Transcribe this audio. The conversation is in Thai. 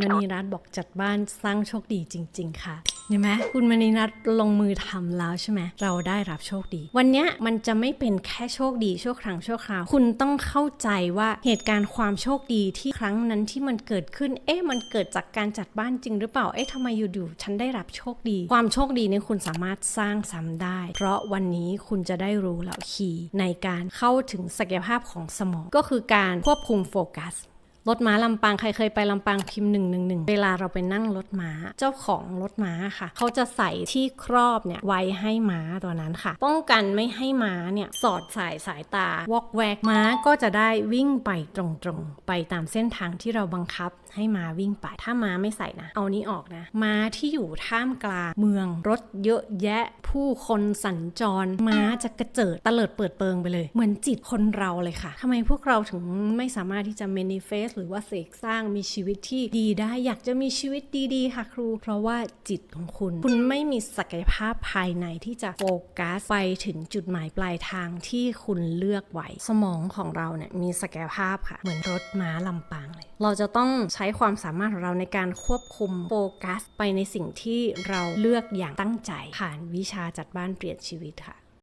มณีรัตบอกจัดบ้านสร้างโชคดีจริง ๆ ค่ะเห็นไหมคุณมณีรัตลงมือทำแล้วใช่ไหมเราได้รับโชคดี วันนี้มันจะไม่เป็นแค่โชคดีชั่วครั้งชั่วคราว คุณต้องเข้าใจว่าเหตุการณ์ความโชคดีที่ครั้งนั้นที่มันเกิดขึ้น เอ๊ะมันเกิดจากการจัดบ้านจริงหรือเปล่า เอ๊ะทำไมอยู่ๆฉันได้รับโชคดี ความโชคดีนี้คุณสามารถสร้างซ้ำได้ เพราะวันนี้คุณจะได้รู้แล้วคีย์ในการเข้าถึงศักยภาพของสมอง ก็คือการควบคุมโฟกัส รถม้าลำปางใครเคยไปลำปางพิมพ์หนึ่งหนึ่งหนึ่งเวลาเราไปนั่งรถม้าเจ้าของรถม้าค่ะ เขาจะใส่ที่ครอบเนี่ยไว้ให้ม้าตัวนั้นค่ะ ป้องกันไม่ให้ม้าเนี่ยสอดสายสายตาวอกแวกม้าก็จะได้วิ่งไปตรงๆ ไปตามเส้นทางที่เราบังคับให้ม้าวิ่งไป ถ้าม้าไม่ใส่นะ เอานี้ออกนะ ม้าที่อยู่ท่ามกลางเมืองรถเยอะแยะผู้คนสัญจร ม้าจะกระเจิดตะเลิดเปิดเปิงไปเลย เหมือนจิตคนเราเลยค่ะทำไมพวกเราถึงไม่สามารถที่จะ manifest หรือว่าเสกสร้างมีชีวิตที่ดีได้อยากจะมีชีวิตดีๆ ค่ะครู เพราะว่าจิตของคุณ คุณไม่มีศักยภาพภายในที่จะโฟกัสไปถึงจุดหมายปลายทางที่คุณเลือกไว้ สมองของเราเนี่ยมีศักยภาพค่ะ เหมือนรถม้าลำปางเลย เราจะต้องใช้ความสามารถของเราในการควบคุมโฟกัส ไปในสิ่งที่เราเลือกอย่างตั้งใจ ผ่านวิชาจัดบ้านเปลี่ยนชีวิตค่ะ